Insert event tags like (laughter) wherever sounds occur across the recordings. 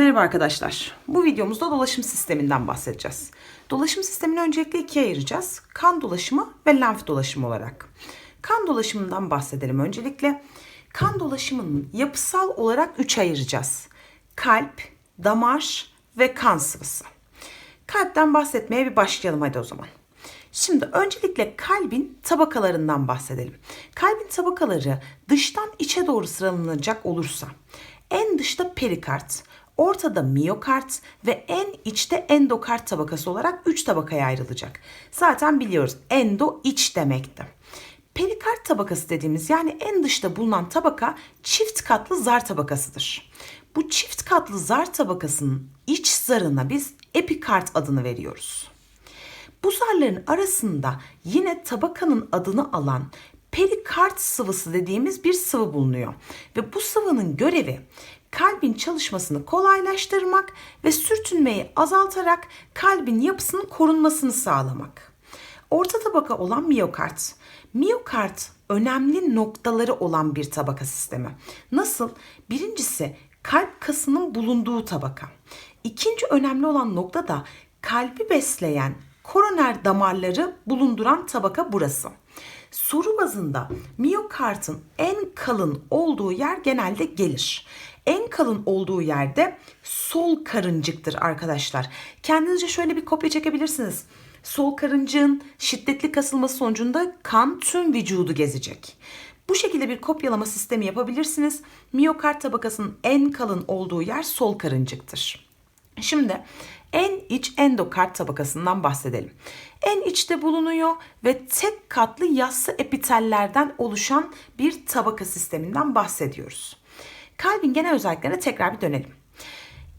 Merhaba arkadaşlar. Bu videomuzda dolaşım sisteminden bahsedeceğiz. Dolaşım sistemini öncelikle ikiye ayıracağız. Kan dolaşımı ve lenf dolaşımı olarak. Kan dolaşımından bahsedelim öncelikle. Kan dolaşımının yapısal olarak üçe ayıracağız. Kalp, damar ve kan sıvısı. Kalpten bahsetmeye bir başlayalım hadi o zaman. Şimdi öncelikle kalbin tabakalarından bahsedelim. Kalbin tabakaları dıştan içe doğru sıralanacak olursa en dışta perikard, ortada miyokard ve en içte endokard tabakası olarak 3 tabakaya ayrılacak. Zaten biliyoruz endo iç demekti. Perikard tabakası dediğimiz yani en dışta bulunan tabaka çift katlı zar tabakasıdır. Bu çift katlı zar tabakasının iç zarına biz epikard adını veriyoruz. Bu zarların arasında yine tabakanın adını alan perikard sıvısı dediğimiz bir sıvı bulunuyor. Ve bu sıvının görevi kalbin çalışmasını kolaylaştırmak ve sürtünmeyi azaltarak kalbin yapısının korunmasını sağlamak. Orta tabaka olan miyokard. Miyokard önemli noktaları olan bir tabaka sistemi. Nasıl? Birincisi kalp kasının bulunduğu tabaka. İkinci önemli olan nokta da kalbi besleyen koroner damarları bulunduran tabaka burası. Soru bazında miyokardın en kalın olduğu yer genelde gelir. En kalın olduğu yerde sol karıncıktır arkadaşlar. Kendinizce şöyle bir kopya çekebilirsiniz. Sol karıncığın şiddetli kasılması sonucunda kan tüm vücudu gezecek. Bu şekilde bir kopyalama sistemi yapabilirsiniz. Miyokard tabakasının en kalın olduğu yer sol karıncıktır. Şimdi en iç endokard tabakasından bahsedelim. En içte bulunuyor ve tek katlı yassı epitellerden oluşan bir tabaka sisteminden bahsediyoruz. Kalbin genel özelliklerine tekrar bir dönelim.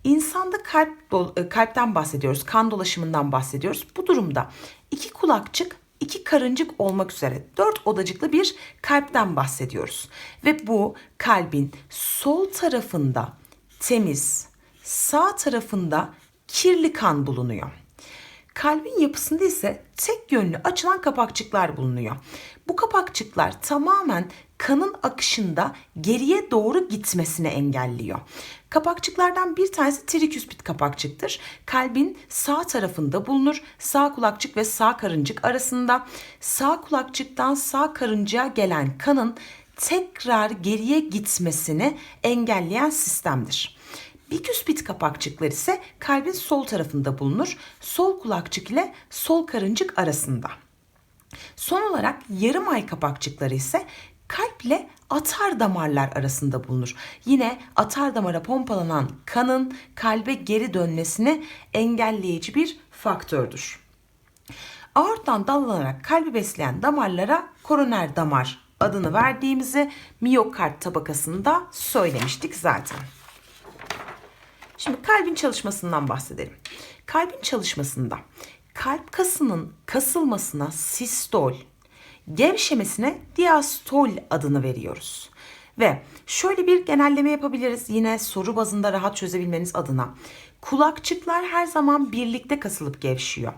İnsanda kalp e, kalpten bahsediyoruz, kan dolaşımından bahsediyoruz. Bu durumda iki kulakçık, iki karıncık olmak üzere dört odacıklı bir kalpten bahsediyoruz. Ve bu kalbin sol tarafında temiz, sağ tarafında kirli kan bulunuyor. Kalbin yapısında ise tek yönlü açılan kapakçıklar bulunuyor. Bu kapakçıklar tamamen kanın akışında geriye doğru gitmesini engelliyor. Kapakçıklardan bir tanesi triküspit kapakçıktır. Kalbin sağ tarafında bulunur. Sağ kulakçık ve sağ karıncık arasında. Sağ kulakçıktan sağ karıncığa gelen kanın tekrar geriye gitmesini engelleyen sistemdir. Biküspit kapakçıklar ise kalbin sol tarafında bulunur. Sol kulakçık ile sol karıncık arasında. Son olarak yarım ay kapakçıkları ise kalple atar damarlar arasında bulunur. Yine atar damara pompalanan kanın kalbe geri dönmesini engelleyici bir faktördür. Aorttan dallanarak kalbi besleyen damarlara koroner damar adını verdiğimizi miyokard tabakasında söylemiştik zaten. Şimdi kalbin çalışmasından bahsedelim. Kalbin çalışmasında kalp kasının kasılmasına sistol, gevşemesine diastol adını veriyoruz. Ve şöyle bir genelleme yapabiliriz yine soru bazında rahat çözebilmeniz adına. Kulakçıklar her zaman birlikte kasılıp gevşiyor.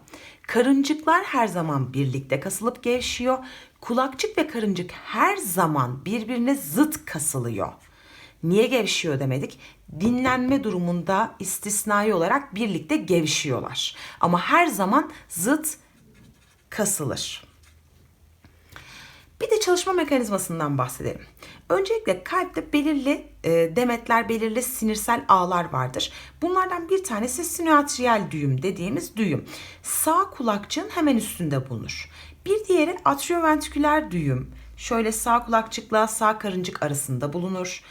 Karıncıklar her zaman birlikte kasılıp gevşiyor. Kulakçık ve karıncık her zaman birbirine zıt kasılıyor. Niye gevşiyor demedik? Dinlenme durumunda istisnai olarak birlikte gevşiyorlar. Ama her zaman zıt kasılır. Bir de çalışma mekanizmasından bahsedelim. Öncelikle kalpte belirli e, demetler, belirli sinirsel ağlar vardır. Bunlardan bir tanesi sinüatriyel düğüm dediğimiz düğüm. Sağ kulakçığın hemen üstünde bulunur. Bir diğeri atrioventriküler düğüm. Şöyle sağ kulakçıkla sağ karıncık arasında bulunur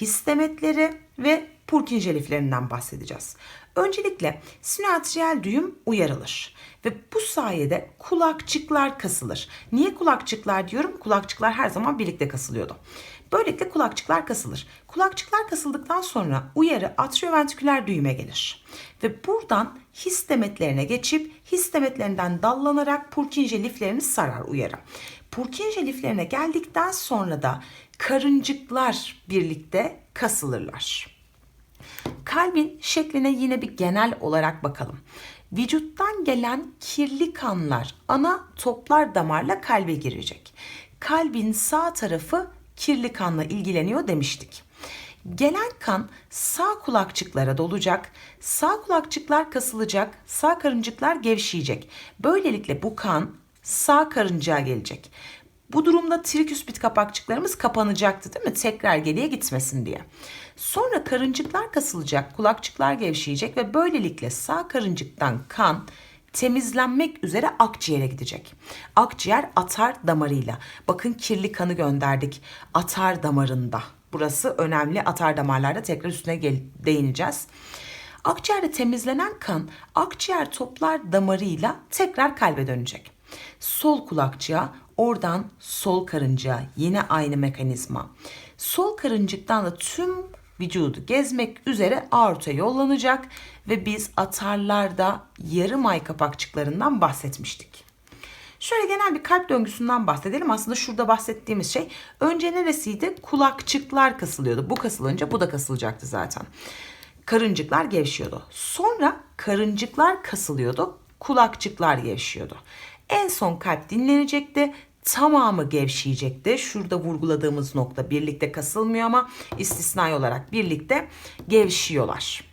histemetleri ve Purkinje liflerinden bahsedeceğiz. Öncelikle sinüatriyel düğüm uyarılır ve bu sayede kulakçıklar kasılır. Niye kulakçıklar diyorum? Kulakçıklar her zaman birlikte kasılıyordu. Böylelikle kulakçıklar kasılır. Kulakçıklar kasıldıktan sonra uyarı atrioventriküler düğüme gelir. Ve buradan histemetlerine geçip histemetlerinden dallanarak Purkinje liflerini sarar uyarı. Purkinje liflerine geldikten sonra da karıncıklar birlikte kasılırlar. Kalbin şekline yine bir genel olarak bakalım. Vücuttan gelen kirli kanlar ana toplar damarla kalbe girecek. Kalbin sağ tarafı kirli kanla ilgileniyor demiştik. Gelen kan sağ kulakçıklara dolacak, sağ kulakçıklar kasılacak, sağ karıncıklar gevşeyecek. Böylelikle bu kan sağ karıncığa gelecek. Bu durumda triküspit kapakçıklarımız kapanacaktı değil mi? Tekrar geriye gitmesin diye. Sonra karıncıklar kasılacak, kulakçıklar gevşeyecek ve böylelikle sağ karıncıktan kan temizlenmek üzere akciğere gidecek. Akciğer atar damarıyla. Bakın kirli kanı gönderdik. Atar damarında. Burası önemli. Atar damarlarda tekrar üstüne gel- değineceğiz. Akciğerde temizlenen kan akciğer toplar damarıyla tekrar kalbe dönecek. Sol kulakçığa, oradan sol karıncaya yine aynı mekanizma. Sol karıncıktan da tüm vücudu gezmek üzere aorta yollanacak ve biz atarlarda yarım ay kapakçıklarından bahsetmiştik. Şöyle genel bir kalp döngüsünden bahsedelim. Aslında şurada bahsettiğimiz şey önce neresiydi? Kulakçıklar kasılıyordu. Bu kasılınca bu da kasılacaktı zaten. Karıncıklar gevşiyordu. Sonra karıncıklar kasılıyordu. Kulakçıklar gevşiyordu. En son kalp dinlenecekti. Tamamı gevşeyecekti. Şurada vurguladığımız nokta birlikte kasılmıyor ama istisnai olarak birlikte gevşiyorlar.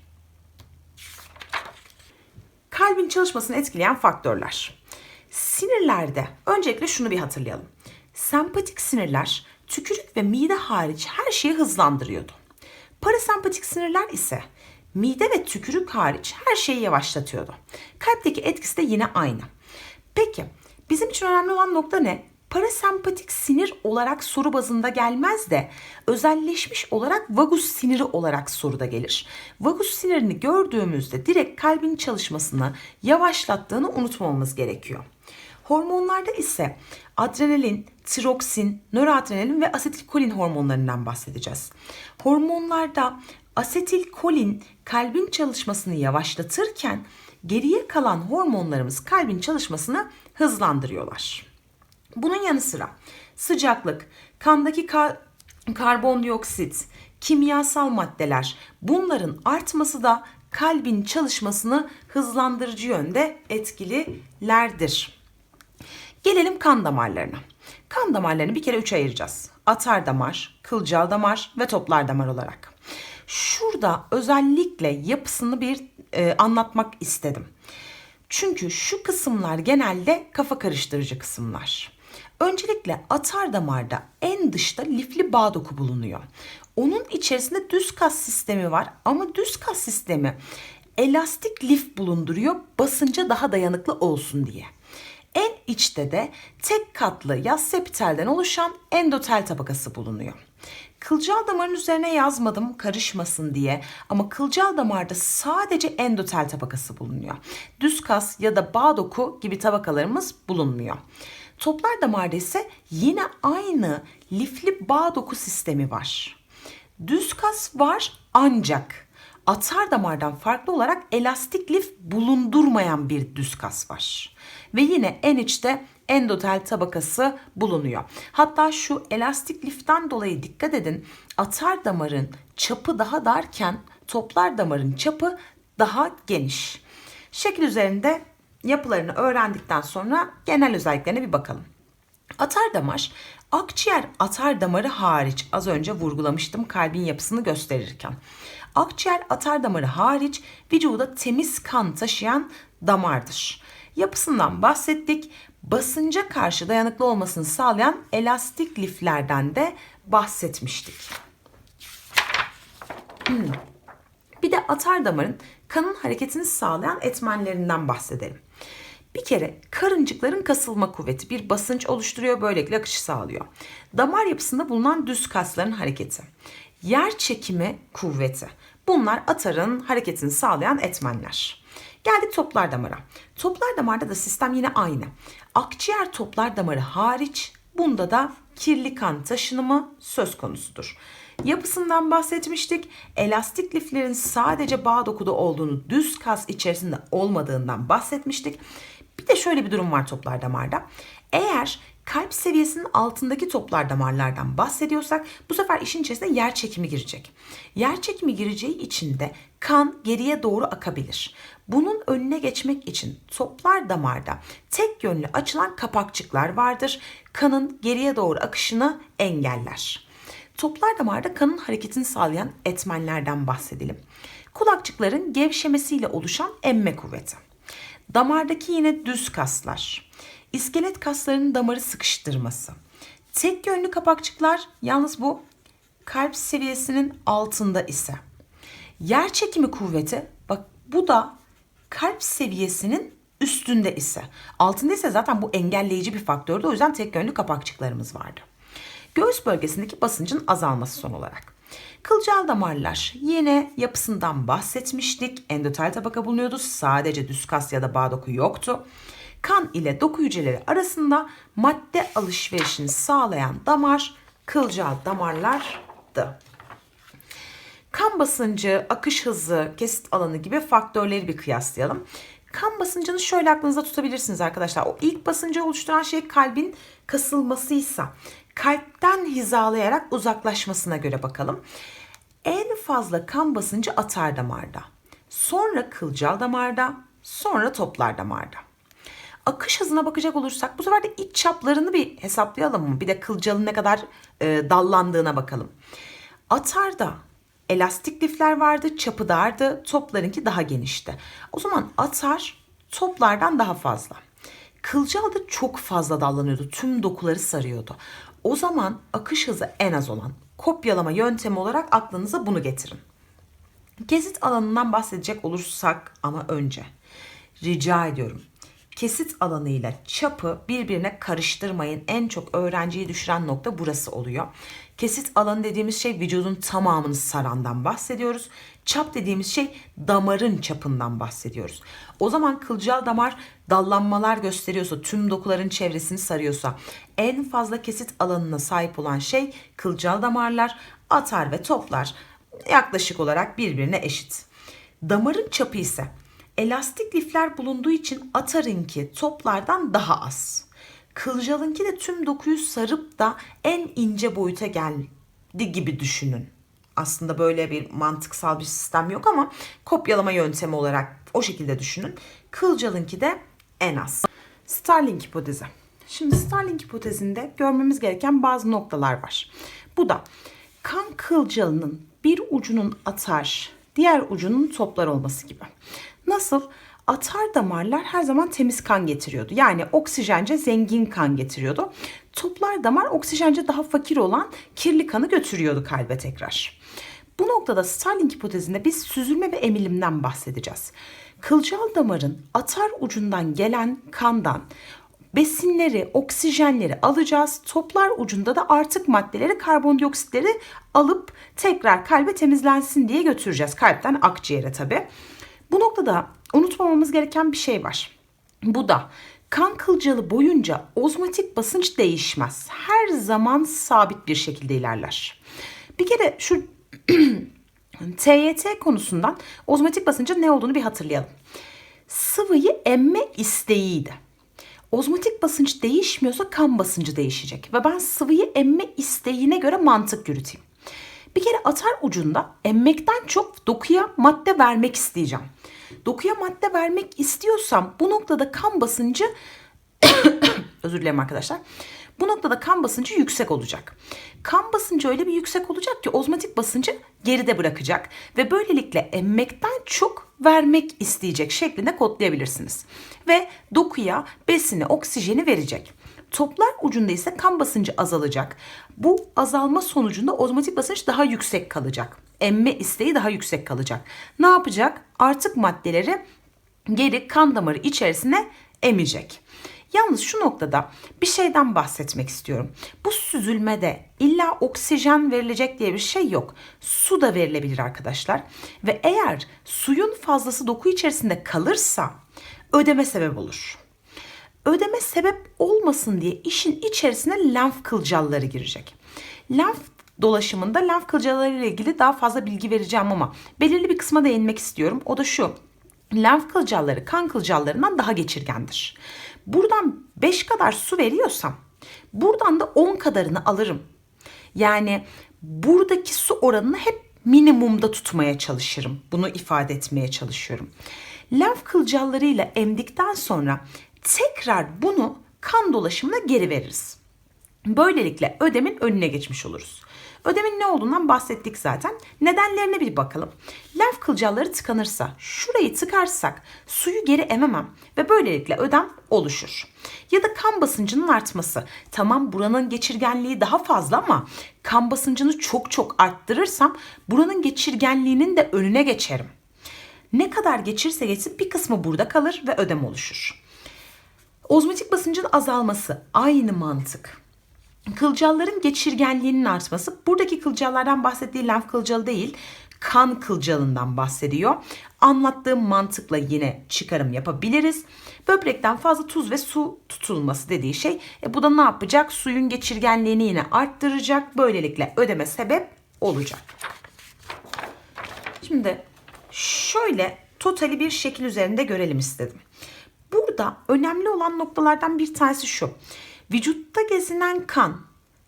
Kalbin çalışmasını etkileyen faktörler. Sinirlerde öncelikle şunu bir hatırlayalım. Sempatik sinirler tükürük ve mide hariç her şeyi hızlandırıyordu. Parasempatik sinirler ise mide ve tükürük hariç her şeyi yavaşlatıyordu. Kalpteki etkisi de yine aynı. Peki bizim için önemli olan nokta ne? Parasempatik sinir olarak soru bazında gelmez de özelleşmiş olarak vagus siniri olarak soruda gelir. Vagus sinirini gördüğümüzde direkt kalbin çalışmasını yavaşlattığını unutmamamız gerekiyor. Hormonlarda ise adrenalin, tiroksin, nöroadrenalin ve asetilkolin hormonlarından bahsedeceğiz. Hormonlarda asetilkolin kalbin çalışmasını yavaşlatırken geriye kalan hormonlarımız kalbin çalışmasını hızlandırıyorlar. Bunun yanı sıra sıcaklık, kandaki kar karbondioksit, kimyasal maddeler bunların artması da kalbin çalışmasını hızlandırıcı yönde etkililerdir. Gelelim kan damarlarına. Kan damarlarını bir kere üçe ayıracağız. Atar damar, kılcal damar ve toplar damar olarak. Şurada özellikle yapısını bir e, anlatmak istedim. Çünkü şu kısımlar genelde kafa karıştırıcı kısımlar. Öncelikle atar damarda en dışta lifli bağ doku bulunuyor. Onun içerisinde düz kas sistemi var ama düz kas sistemi elastik lif bulunduruyor basınca daha dayanıklı olsun diye. En içte de tek katlı yaz sepitelden oluşan endotel tabakası bulunuyor. Kılcal damarın üzerine yazmadım karışmasın diye ama kılcal damarda sadece endotel tabakası bulunuyor. Düz kas ya da bağ doku gibi tabakalarımız bulunmuyor. Toplar damarda ise yine aynı lifli bağ doku sistemi var. Düz kas var ancak atar damardan farklı olarak elastik lif bulundurmayan bir düz kas var. Ve yine en içte endotel tabakası bulunuyor. Hatta şu elastik liften dolayı dikkat edin atar damarın çapı daha darken toplar damarın çapı daha geniş. Şekil üzerinde yapılarını öğrendikten sonra genel özelliklerine bir bakalım. Atar damar, akciğer atar damarı hariç az önce vurgulamıştım kalbin yapısını gösterirken. Akciğer atar damarı hariç vücuda temiz kan taşıyan damardır. Yapısından bahsettik. Basınca karşı dayanıklı olmasını sağlayan elastik liflerden de bahsetmiştik. Hmm. Bir de atar damarın kanın hareketini sağlayan etmenlerinden bahsedelim. Bir kere karıncıkların kasılma kuvveti bir basınç oluşturuyor böylelikle akışı sağlıyor. Damar yapısında bulunan düz kasların hareketi. Yer çekimi kuvveti. Bunlar atarın hareketini sağlayan etmenler. Geldik toplar damara. Toplar damarda da sistem yine aynı. Akciğer toplar damarı hariç bunda da kirli kan taşınımı söz konusudur. Yapısından bahsetmiştik. Elastik liflerin sadece bağ dokuda olduğunu, düz kas içerisinde olmadığından bahsetmiştik. Bir de şöyle bir durum var toplar damarda. Eğer kalp seviyesinin altındaki toplar damarlardan bahsediyorsak bu sefer işin içerisine yer çekimi girecek. Yer çekimi gireceği için de kan geriye doğru akabilir. Bunun önüne geçmek için toplar damarda tek yönlü açılan kapakçıklar vardır. Kanın geriye doğru akışını engeller. Toplar damarda kanın hareketini sağlayan etmenlerden bahsedelim. Kulakçıkların gevşemesiyle oluşan emme kuvveti. Damardaki yine düz kaslar. İskelet kaslarının damarı sıkıştırması. Tek yönlü kapakçıklar yalnız bu kalp seviyesinin altında ise. Yer çekimi kuvveti bak bu da kalp seviyesinin üstünde ise. Altında ise zaten bu engelleyici bir faktördü. O yüzden tek yönlü kapakçıklarımız vardı. Göğüs bölgesindeki basıncın azalması son olarak. Kılcal damarlar yine yapısından bahsetmiştik. Endotel tabaka bulunuyordu. Sadece düz kas ya da bağ doku yoktu. Kan ile doku hücreleri arasında madde alışverişini sağlayan damar kılcal damarlardı. Kan basıncı, akış hızı, kesit alanı gibi faktörleri bir kıyaslayalım. Kan basıncını şöyle aklınızda tutabilirsiniz arkadaşlar. O ilk basıncı oluşturan şey kalbin kasılmasıysa kalpten hizalayarak uzaklaşmasına göre bakalım. En fazla kan basıncı atar damarda. Sonra kılcal damarda, sonra toplar damarda. Akış hızına bakacak olursak bu sefer de iç çaplarını bir hesaplayalım mı? Bir de kılcalın ne kadar e, dallandığına bakalım. Atarda elastik lifler vardı, çapı dardı, toplarınki daha genişti. O zaman atar toplardan daha fazla. Kılcal da çok fazla dallanıyordu. Tüm dokuları sarıyordu. O zaman akış hızı en az olan kopyalama yöntemi olarak aklınıza bunu getirin. Kesit alanından bahsedecek olursak ama önce rica ediyorum. Kesit alanıyla çapı birbirine karıştırmayın. En çok öğrenciyi düşüren nokta burası oluyor. Kesit alanı dediğimiz şey vücudun tamamını sarandan bahsediyoruz. Çap dediğimiz şey damarın çapından bahsediyoruz. O zaman kılcal damar dallanmalar gösteriyorsa, tüm dokuların çevresini sarıyorsa en fazla kesit alanına sahip olan şey kılcal damarlar, atar ve toplar yaklaşık olarak birbirine eşit. Damarın çapı ise elastik lifler bulunduğu için atarınki toplardan daha az. Kılcalınki de tüm dokuyu sarıp da en ince boyuta geldi gibi düşünün. Aslında böyle bir mantıksal bir sistem yok ama kopyalama yöntemi olarak o şekilde düşünün. Kılcalınki de en az. Starling hipotezi. Şimdi Starling hipotezinde görmemiz gereken bazı noktalar var. Bu da kan kılcalının bir ucunun atar, diğer ucunun toplar olması gibi. Nasıl? Atar damarlar her zaman temiz kan getiriyordu. Yani oksijence zengin kan getiriyordu. Toplar damar oksijence daha fakir olan kirli kanı götürüyordu kalbe tekrar. Bu noktada Starling hipotezinde biz süzülme ve emilimden bahsedeceğiz. Kılcal damarın atar ucundan gelen kandan besinleri, oksijenleri alacağız. Toplar ucunda da artık maddeleri, karbondioksitleri alıp tekrar kalbe temizlensin diye götüreceğiz. Kalpten akciğere tabii. Bu noktada unutmamamız gereken bir şey var. Bu da kan kılcalı boyunca ozmotik basınç değişmez. Her zaman sabit bir şekilde ilerler. Bir kere şu (clears throat) TYT konusundan ozmotik basıncın ne olduğunu bir hatırlayalım. Sıvıyı emme isteğiydi. Ozmotik basınç değişmiyorsa kan basıncı değişecek ve ben sıvıyı emme isteğine göre mantık yürüteyim. Bir kere atar ucunda emmekten çok dokuya madde vermek isteyeceğim. Dokuya madde vermek istiyorsam bu noktada kan basıncı (coughs) özür dilerim arkadaşlar. Bu noktada kan basıncı yüksek olacak. Kan basıncı öyle bir yüksek olacak ki ozmotik basıncı geride bırakacak ve böylelikle emmekten çok vermek isteyecek şeklinde kodlayabilirsiniz. Ve dokuya besini, oksijeni verecek. Toplar ucunda ise kan basıncı azalacak. Bu azalma sonucunda ozmotik basınç daha yüksek kalacak. Emme isteği daha yüksek kalacak. Ne yapacak? Artık maddeleri geri kan damarı içerisine emecek. Yalnız şu noktada bir şeyden bahsetmek istiyorum. Bu süzülmede illa oksijen verilecek diye bir şey yok. Su da verilebilir arkadaşlar. Ve eğer suyun fazlası doku içerisinde kalırsa ödeme sebep olur. Ödeme sebep olmasın diye işin içerisine lenf kılcalları girecek. Lenf dolaşımında lenf kılcalları ile ilgili daha fazla bilgi vereceğim ama belirli bir kısma değinmek istiyorum. O da şu. Lenf kılcalları kan kılcallarından daha geçirgendir. Buradan 5 kadar su veriyorsam buradan da 10 kadarını alırım. Yani buradaki su oranını hep minimumda tutmaya çalışırım. Bunu ifade etmeye çalışıyorum. Lenf kılcallarıyla emdikten sonra tekrar bunu kan dolaşımına geri veririz. Böylelikle ödemin önüne geçmiş oluruz. Ödemin ne olduğundan bahsettik zaten. Nedenlerine bir bakalım. Lenf kılcalları tıkanırsa, şurayı tıkarsak suyu geri ememem ve böylelikle ödem oluşur. Ya da kan basıncının artması. Tamam buranın geçirgenliği daha fazla ama kan basıncını çok çok arttırırsam buranın geçirgenliğinin de önüne geçerim. Ne kadar geçirse geçsin bir kısmı burada kalır ve ödem oluşur. Ozmotik basıncın azalması aynı mantık. Kılcalların geçirgenliğinin artması. Buradaki kılcallardan bahsettiği lenf kılcalı değil, kan kılcalından bahsediyor. Anlattığım mantıkla yine çıkarım yapabiliriz. Böbrekten fazla tuz ve su tutulması dediği şey. E bu da ne yapacak? Suyun geçirgenliğini yine arttıracak. Böylelikle ödeme sebep olacak. Şimdi şöyle totali bir şekil üzerinde görelim istedim. Burada önemli olan noktalardan bir tanesi şu. Vücutta gezinen kan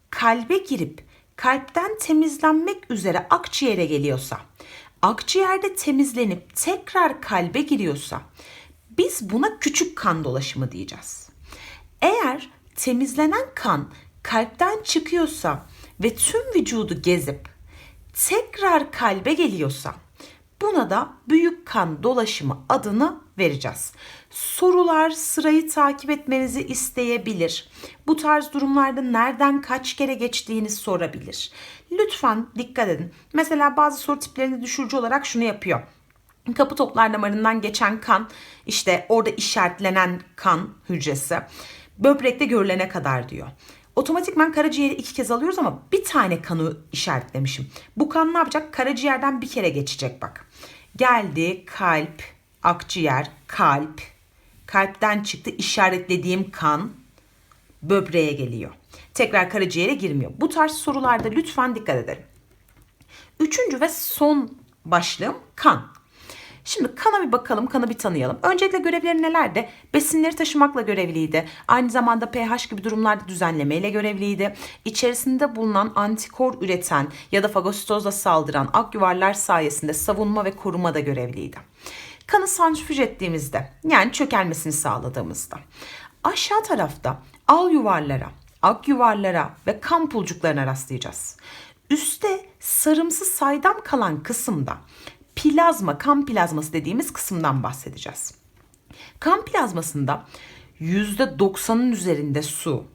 kalbe girip kalpten temizlenmek üzere akciğere geliyorsa, akciğerde temizlenip tekrar kalbe giriyorsa biz buna küçük kan dolaşımı diyeceğiz. Eğer temizlenen kan kalpten çıkıyorsa ve tüm vücudu gezip tekrar kalbe geliyorsa Buna da büyük kan dolaşımı adını vereceğiz. Sorular sırayı takip etmenizi isteyebilir. Bu tarz durumlarda nereden kaç kere geçtiğini sorabilir. Lütfen dikkat edin. Mesela bazı soru tiplerini düşürücü olarak şunu yapıyor. Kapı toplar damarından geçen kan, işte orada işaretlenen kan hücresi böbrekte görülene kadar diyor. Otomatikman karaciğeri iki kez alıyoruz ama bir tane kanı işaretlemişim. Bu kan ne yapacak? Karaciğerden bir kere geçecek bak. Geldi kalp, akciğer, kalp. Kalpten çıktı işaretlediğim kan böbreğe geliyor. Tekrar karaciğere girmiyor. Bu tarz sorularda lütfen dikkat edelim. Üçüncü ve son başlığım kan. Şimdi kana bir bakalım, kanı bir tanıyalım. Öncelikle görevleri nelerdi? Besinleri taşımakla görevliydi. Aynı zamanda pH gibi durumlarda düzenlemeyle görevliydi. İçerisinde bulunan antikor üreten ya da fagositozla saldıran ak yuvarlar sayesinde savunma ve koruma da görevliydi. Kanı santrifüj ettiğimizde yani çökelmesini sağladığımızda aşağı tarafta al yuvarlara, ak yuvarlara ve kan pulcuklarına rastlayacağız. Üste sarımsı saydam kalan kısımda plazma, kan plazması dediğimiz kısımdan bahsedeceğiz. Kan plazmasında %90'ın üzerinde su,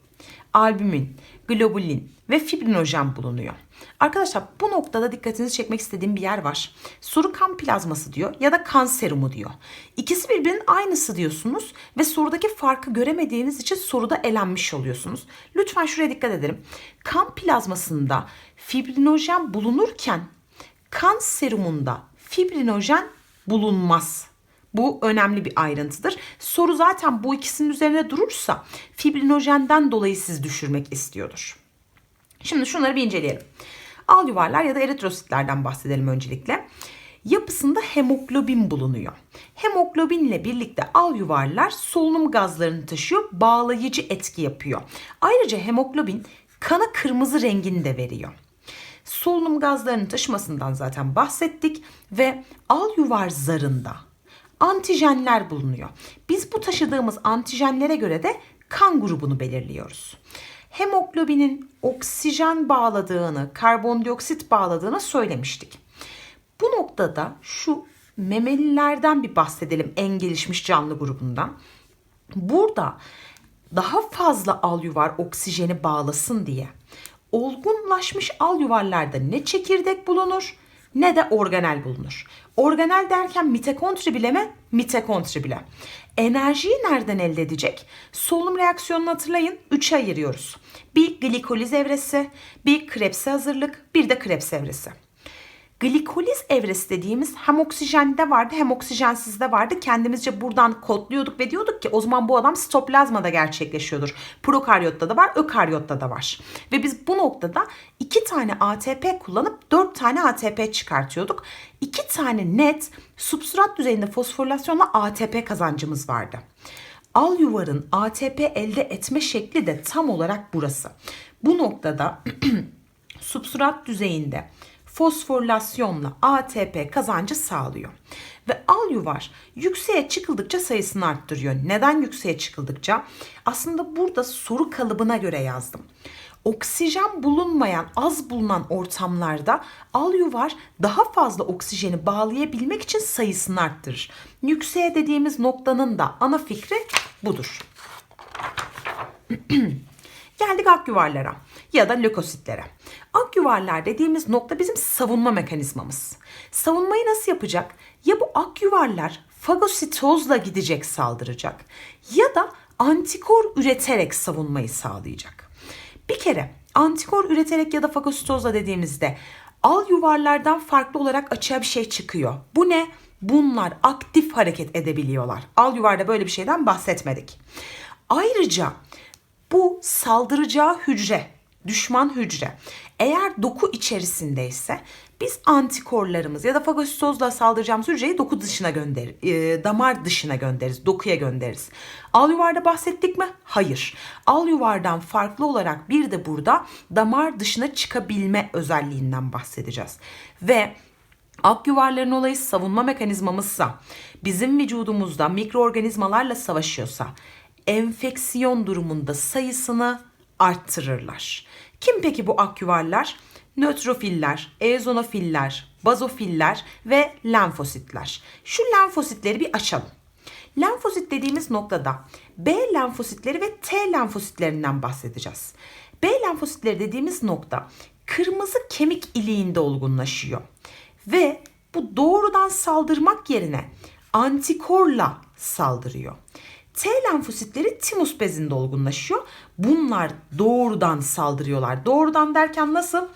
albümin, globulin ve fibrinojen bulunuyor. Arkadaşlar bu noktada dikkatinizi çekmek istediğim bir yer var. Soru kan plazması diyor ya da kan serumu diyor. İkisi birbirinin aynısı diyorsunuz ve sorudaki farkı göremediğiniz için soruda elenmiş oluyorsunuz. Lütfen şuraya dikkat edelim. Kan plazmasında fibrinojen bulunurken kan serumunda fibrinojen bulunmaz. Bu önemli bir ayrıntıdır. Soru zaten bu ikisinin üzerine durursa fibrinojenden dolayı siz düşürmek istiyordur. Şimdi şunları bir inceleyelim. Al yuvarlar ya da eritrositlerden bahsedelim öncelikle. Yapısında hemoglobin bulunuyor. Hemoglobin ile birlikte al yuvarlar solunum gazlarını taşıyor, bağlayıcı etki yapıyor. Ayrıca hemoglobin kana kırmızı rengini de veriyor solunum gazlarının taşımasından zaten bahsettik ve al yuvar zarında antijenler bulunuyor. Biz bu taşıdığımız antijenlere göre de kan grubunu belirliyoruz. Hemoglobinin oksijen bağladığını, karbondioksit bağladığını söylemiştik. Bu noktada şu memelilerden bir bahsedelim en gelişmiş canlı grubundan. Burada daha fazla al yuvar oksijeni bağlasın diye olgunlaşmış al yuvarlarda ne çekirdek bulunur ne de organel bulunur. Organel derken mitokondri bile mi? Mitokondri bile. Enerjiyi nereden elde edecek? Solunum reaksiyonunu hatırlayın. Üçe ayırıyoruz. Bir glikoliz evresi, bir Krebs'e hazırlık, bir de Krebs evresi. Glikoliz evresi dediğimiz hem oksijende vardı hem oksijensizde vardı. Kendimizce buradan kodluyorduk ve diyorduk ki o zaman bu adam sitoplazmada gerçekleşiyordur. Prokaryotta da var, ökaryotta da var. Ve biz bu noktada iki tane ATP kullanıp dört tane ATP çıkartıyorduk. İki tane net substrat düzeyinde fosforilasyonla ATP kazancımız vardı. Al yuvarın ATP elde etme şekli de tam olarak burası. Bu noktada (clears throat) substrat düzeyinde fosforilasyonla ATP kazancı sağlıyor. Ve al yuvar yükseğe çıkıldıkça sayısını arttırıyor. Neden yükseğe çıkıldıkça? Aslında burada soru kalıbına göre yazdım. Oksijen bulunmayan, az bulunan ortamlarda alyuvar daha fazla oksijeni bağlayabilmek için sayısını arttırır. Yükseğe dediğimiz noktanın da ana fikri budur. (clears throat) Geldik akyuvarlara ya da lökositlere. Akyuvarlar dediğimiz nokta bizim savunma mekanizmamız. Savunmayı nasıl yapacak? Ya bu akyuvarlar fagositozla gidecek saldıracak ya da antikor üreterek savunmayı sağlayacak. Bir kere antikor üreterek ya da fagositozla dediğimizde al yuvarlardan farklı olarak açığa bir şey çıkıyor. Bu ne? Bunlar aktif hareket edebiliyorlar. Al yuvarda böyle bir şeyden bahsetmedik. Ayrıca bu saldıracağı hücre, düşman hücre eğer doku içerisindeyse biz antikorlarımız ya da fagositozla saldıracağımız hücreyi doku dışına gönder, e, damar dışına göndeririz, dokuya göndeririz. Al yuvarda bahsettik mi? Hayır. Al yuvardan farklı olarak bir de burada damar dışına çıkabilme özelliğinden bahsedeceğiz. Ve Ak yuvarların olayı savunma mekanizmamızsa, bizim vücudumuzda mikroorganizmalarla savaşıyorsa, enfeksiyon durumunda sayısını arttırırlar. Kim peki bu ak yuvarlar? Nötrofiller, eozinofiller, bazofiller ve lenfositler. Şu lenfositleri bir açalım. Lenfosit dediğimiz noktada B lenfositleri ve T lenfositlerinden bahsedeceğiz. B lenfositleri dediğimiz nokta kırmızı kemik iliğinde olgunlaşıyor. Ve bu doğrudan saldırmak yerine antikorla saldırıyor. T lenfositleri timus bezinde olgunlaşıyor. Bunlar doğrudan saldırıyorlar. Doğrudan derken nasıl?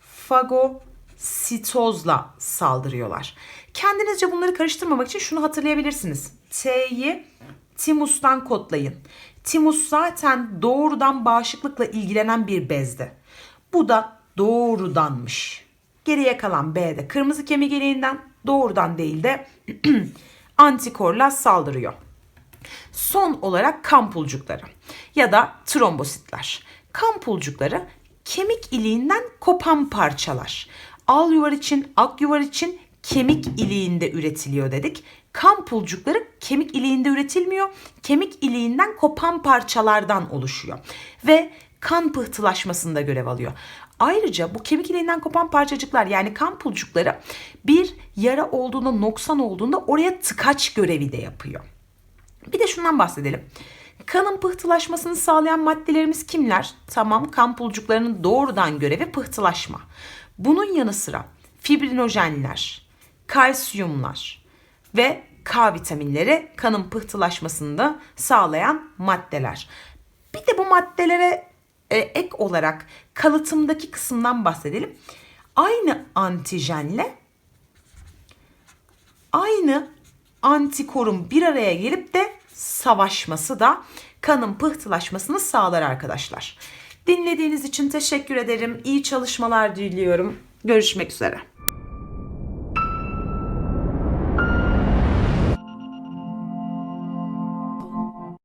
Fagositozla saldırıyorlar. Kendinizce bunları karıştırmamak için şunu hatırlayabilirsiniz. T'yi timustan kodlayın. Timus zaten doğrudan bağışıklıkla ilgilenen bir bezdi. Bu da doğrudanmış. Geriye kalan B'de kırmızı kemik iliğinden doğrudan değil de (clears throat) antikorla saldırıyor. Son olarak kan pulcukları ya da trombositler. Kan pulcukları kemik iliğinden kopan parçalar. Al yuvar için, ak yuvar için kemik iliğinde üretiliyor dedik. Kan pulcukları kemik iliğinde üretilmiyor. Kemik iliğinden kopan parçalardan oluşuyor. Ve kan pıhtılaşmasında görev alıyor. Ayrıca bu kemik iliğinden kopan parçacıklar yani kan pulcukları bir yara olduğunda, noksan olduğunda oraya tıkaç görevi de yapıyor. Bir de şundan bahsedelim. Kanın pıhtılaşmasını sağlayan maddelerimiz kimler? Tamam kan pulcuklarının doğrudan görevi pıhtılaşma. Bunun yanı sıra fibrinojenler, kalsiyumlar ve K vitaminleri kanın pıhtılaşmasını da sağlayan maddeler. Bir de bu maddelere e, ek olarak kalıtımdaki kısımdan bahsedelim. Aynı antijenle aynı antikorun bir araya gelip de savaşması da kanın pıhtılaşmasını sağlar arkadaşlar. Dinlediğiniz için teşekkür ederim. İyi çalışmalar diliyorum. Görüşmek üzere.